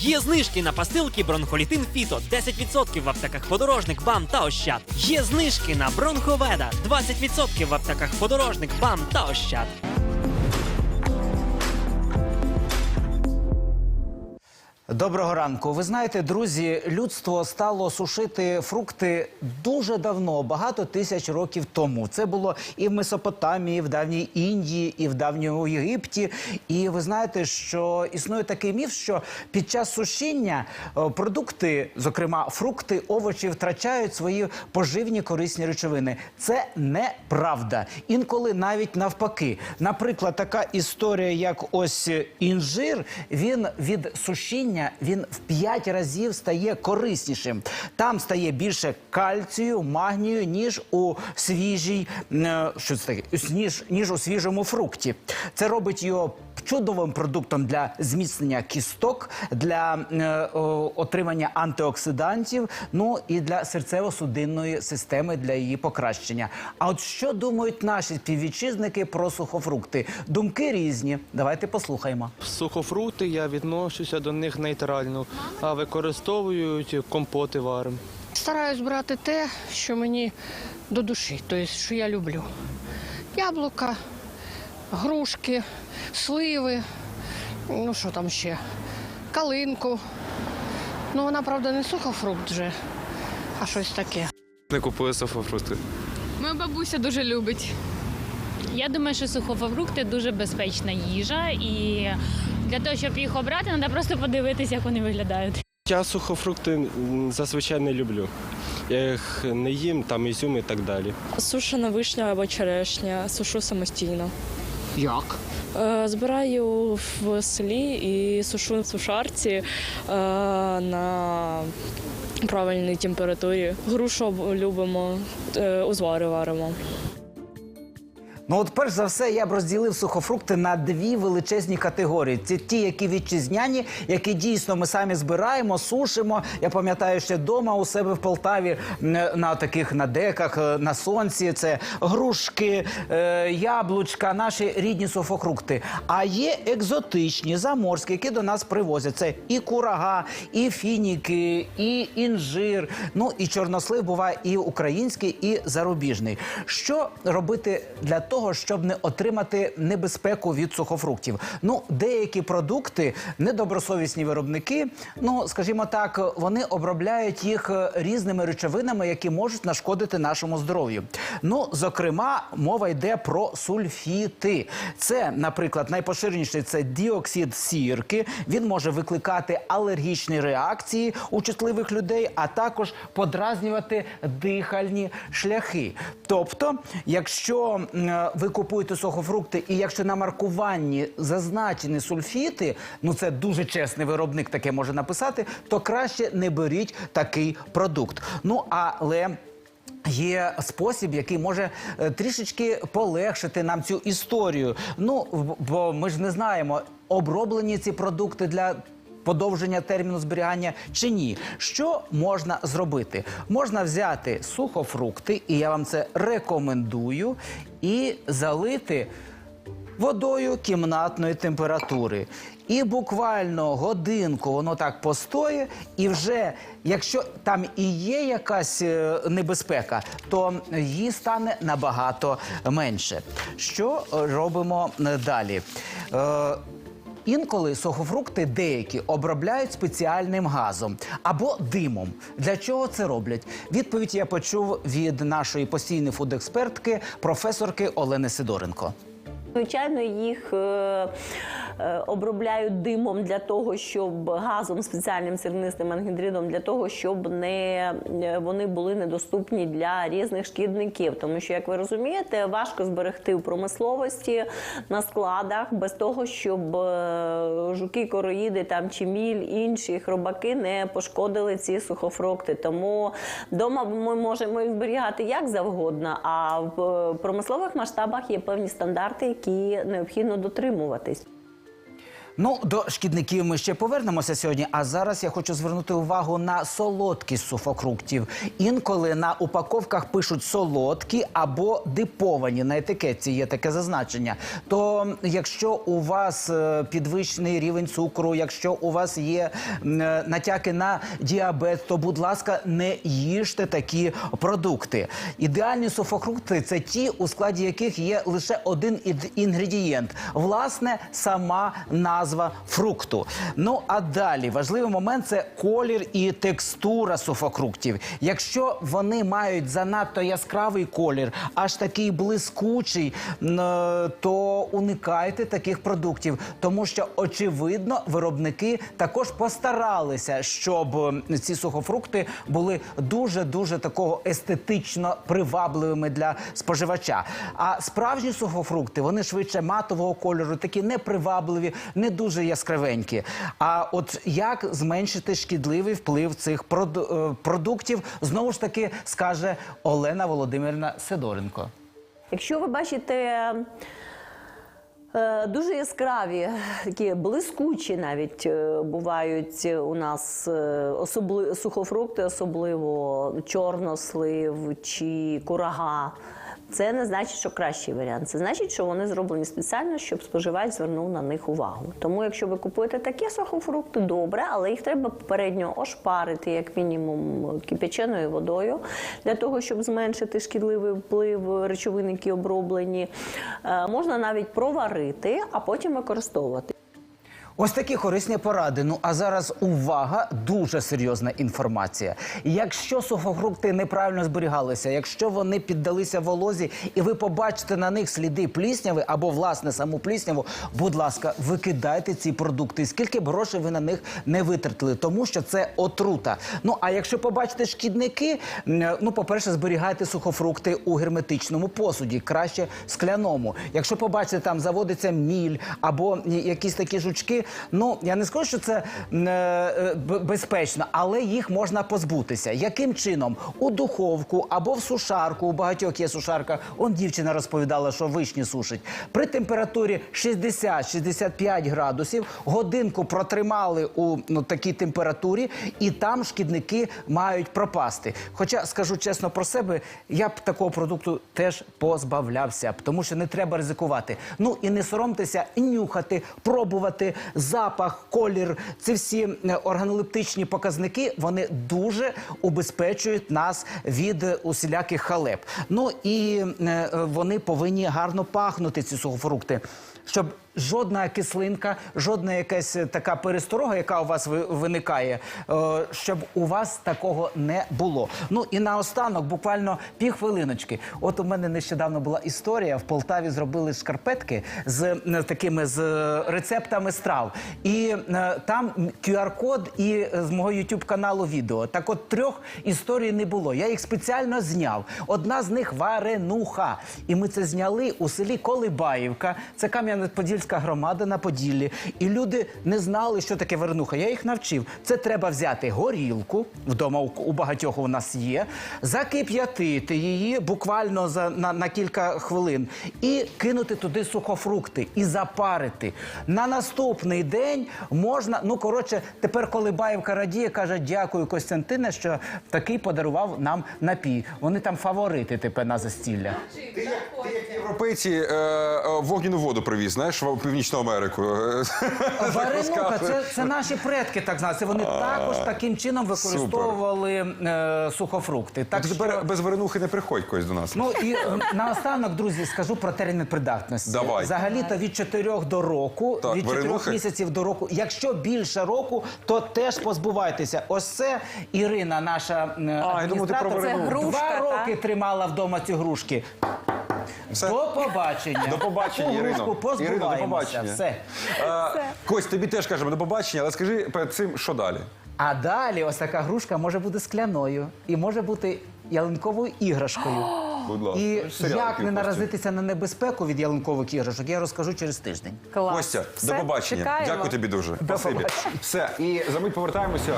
Є знижки на пастилки бронхолітин Фіто 10% в аптеках подорожник, бам та ощад. Є знижки на бронховеда 20% в аптеках подорожник, бам та ощад. Доброго ранку. Ви знаєте, друзі, людство стало сушити фрукти дуже давно, багато тисяч років тому. Це було і в Месопотамії, і в давній Індії, і в давньому Єгипті. І ви знаєте, що існує такий міф, що під час сушіння е, продукти, зокрема фрукти, овочі, втрачають свої поживні корисні речовини. Це неправда. Інколи навіть навпаки. Наприклад, така історія, як ось інжир, він від сушіння він в 5 разів стає кориснішим. Там стає більше кальцію, магнію, ніж у свіжій, е, що це таке? ніж, ніж у свіжому фрукті. Це робить його чудовим продуктом для зміцнення кісток, для е, о, отримання антиоксидантів, ну і для серцево-судинної системи для її покращення. А от що думають наші співвітчизники про сухофрукти? Думки різні. Давайте послухаємо. Сухофрукти я відношуся до них нейтрально, а використовують компоти варим. Стараюсь брати те, що мені до душі, тобто, що я люблю. Яблука, грушки, сливи, ну що там ще, калинку. Ну, вона, правда, не сухофрукт вже, а щось таке. Не купую сухофрукти. Моя бабуся дуже любить. Я думаю, що сухофрукти дуже безпечна їжа, і для того, щоб їх обрати, треба просто подивитися, як вони виглядають. Я сухофрукти зазвичай не люблю. Я їх не їм, там ізюм і так далі. Сушена вишня або черешня, сушу самостійно. Як? Е, Збираю в селі і сушу в сушарці е, на правильній температурі. Грушу любимо, е, узвари варимо. Ну, от перш за все, я б розділив сухофрукти на дві величезні категорії. Це ті, які вітчизняні, які дійсно ми самі збираємо, сушимо. Я пам'ятаю, ще вдома у себе в Полтаві на таких на деках, е, на сонці. Це грушки, е, яблучка, наші рідні сухофрукти. А є екзотичні, заморські, які до нас привозять. Це і курага, і фініки, і інжир. Ну і чорнослив буває і український, і зарубіжний. Що робити для того, щоб не отримати небезпеку від сухофруктів? Ну, деякі продукти, недобросовісні виробники, ну скажімо так, вони обробляють їх е, різними речовинами, які можуть нашкодити нашому здоров'ю. Ну, зокрема, мова йде про сульфіти. Це, наприклад, найпоширеніший це діоксид сірки. Він може викликати алергічні реакції у чутливих людей, а також подразнювати дихальні шляхи. Тобто, якщо м, ви купуєте сухофрукти, і якщо на маркуванні зазначені сульфіти, ну це дуже чесний виробник таке може написати, то краще не беріть такий продукт. Ну але. Є спосіб, який може е, трішечки полегшити нам цю історію. Ну бо ми ж не знаємо, оброблені ці продукти для подовження терміну зберігання чи ні. Що можна зробити? Можна взяти сухофрукти, і я вам це рекомендую, і залити водою кімнатної температури. І буквально годинку воно так постоє, і вже якщо там і є якась е, небезпека, то її стане набагато менше. Що е, робимо е, далі? Інколи сухофрукти деякі обробляють спеціальним газом або димом. Для чого це роблять? Відповідь я почув від нашої постійної фудекспертки, професорки Олени Сидоренко. Звичайно, їх е, обробляють димом для того, щоб газом спеціальним сірнистим ангідридом для того, щоб не е, вони були недоступні для різних шкідників. Тому що, як ви розумієте, важко зберегти в промисловості на складах без того, щоб е, жуки, короїди там чи міль, інші хробаки не пошкодили ці сухофрукти. Тому вдома ми можемо їх зберігати як завгодно, а в е, промислових масштабах є певні стандарти, які необхідно дотримуватись. Ну, до шкідників ми ще повернемося сьогодні. А зараз я хочу звернути увагу на солодкість суфокруктів. Інколи на упаковках пишуть солодкі або диповані. На етикетці є таке зазначення. То якщо у вас е, підвищений рівень цукру, якщо у вас є е, натяки на діабет, то будь ласка, не їжте такі продукти. Ідеальні суфокрукти це ті, у складі яких є лише один інгредієнт власне сама назва фрукту. Ну а далі важливий момент це колір і текстура суфокруктів. Якщо вони мають занадто яскравий колір, аж такий блискучий, е, то уникайте таких продуктів, тому що очевидно виробники також постаралися, щоб ці сухофрукти були дуже дуже такого естетично привабливими для споживача. А справжні сухофрукти вони швидше матового кольору, такі непривабливі, не дуже яскравенькі. А от як зменшити шкідливий вплив цих е, продуктів, знову ж таки скаже Олена Володимирівна Сидоренко. Якщо ви бачите е, дуже яскраві, такі блискучі навіть е, бувають у нас е, особли, сухофрукти, особливо чорнослив чи курага. Це не значить, що кращий варіант. Це значить, що вони зроблені спеціально, щоб споживач звернув на них увагу. Тому, якщо ви купуєте такі сухофрукти, добре, але їх треба попередньо ошпарити, як мінімум, кипяченою водою, для того, щоб зменшити шкідливий вплив речовин, які оброблені. Е, Можна навіть проварити, а потім використовувати. Ось такі корисні поради. Ну а зараз увага, дуже серйозна інформація. Якщо сухофрукти неправильно зберігалися, якщо вони піддалися волозі, і ви побачите на них сліди плісняви або власне саму плісняву, будь ласка, викидайте ці продукти. Скільки б грошей ви на них не витратили, тому що це отрута. Ну а якщо побачите шкідники, ну по-перше, зберігайте сухофрукти у герметичному посуді, краще скляному. Якщо побачите, там заводиться міль або якісь такі жучки, ну я не скажу, що це е, безпечно, але їх можна позбутися. Яким чином? У духовку або в сушарку. У багатьох є сушарка. Он дівчина розповідала, що вишні сушить. При температурі 60-65 градусів годинку протримали у ну, такій температурі, і там шкідники мають пропасти. Хоча скажу чесно про себе, я б такого продукту теж позбавлявся тому що не треба ризикувати. Ну і не соромтеся нюхати, пробувати запах, колір. Ці всі е, органолептичні показники вони дуже убезпечують нас від е, усіляких халеп. Ну і е, вони повинні гарно пахнути, ці сухофрукти, щоб жодна кислинка, жодна якась е, така пересторога, яка у вас ви- виникає, е, щоб у вас такого не було. Ну і наостанок, буквально півхвилиночки. От у мене нещодавно була історія. В Полтаві зробили шкарпетки з такими з е, рецептами страв. І там QR-код і з мого youtube каналу відео. Так от трьох історій не було. Я їх спеціально зняв. Одна з них варенуха. І ми це зняли у селі Колибаївка. Це Кам'янець-Подільська громада на Поділлі. І люди не знали, що таке варенуха. Я їх навчив. Це треба взяти горілку. Вдома у, багатьох у нас є, закип'ятити її буквально за на, на кілька хвилин і кинути туди сухофрукти і запарити. На наступний день можна. Ну коротше, тепер Колибаївка радіє, каже: дякую, Костянтине, що такий подарував нам напій. Вони там фаворити тепер на застілля. Ти як, європейці е, е, вогняну воду привіз, знаєш, Північну Америку. Варенуха, це, це наші предки, так знати. Вони також таким чином використовували е, сухофрукти. Так Так що... тепер без варенухи не приходь когось до нас. Ну і е, наостанок, друзі, скажу про термін придатності. Давай. Взагалі-то від 4 до року, Так, від 4 варенухи? місяців до року. Якщо більше року, то теж позбувайтеся. Ось це Ірина, наша е, я думав, ти про адміністратор, два роки тримала вдома ці грушки. Все. До побачення. До побачення, Таку Ірино. грушку Ірино, до побачення. Все. Е, Кость, тобі теж кажемо до побачення, але скажи перед цим, що далі? А далі ось така грушка може бути скляною і може бути ялинковою іграшкою. Будь ласка. І серіал як який не Кості. наразитися на небезпеку від ялинкових іграшок, я розкажу через тиждень. Клас. Костя, Все, до побачення. чекаємо. Дякую тобі дуже. Спасибі. побачення. Все, і за мить повертаємося.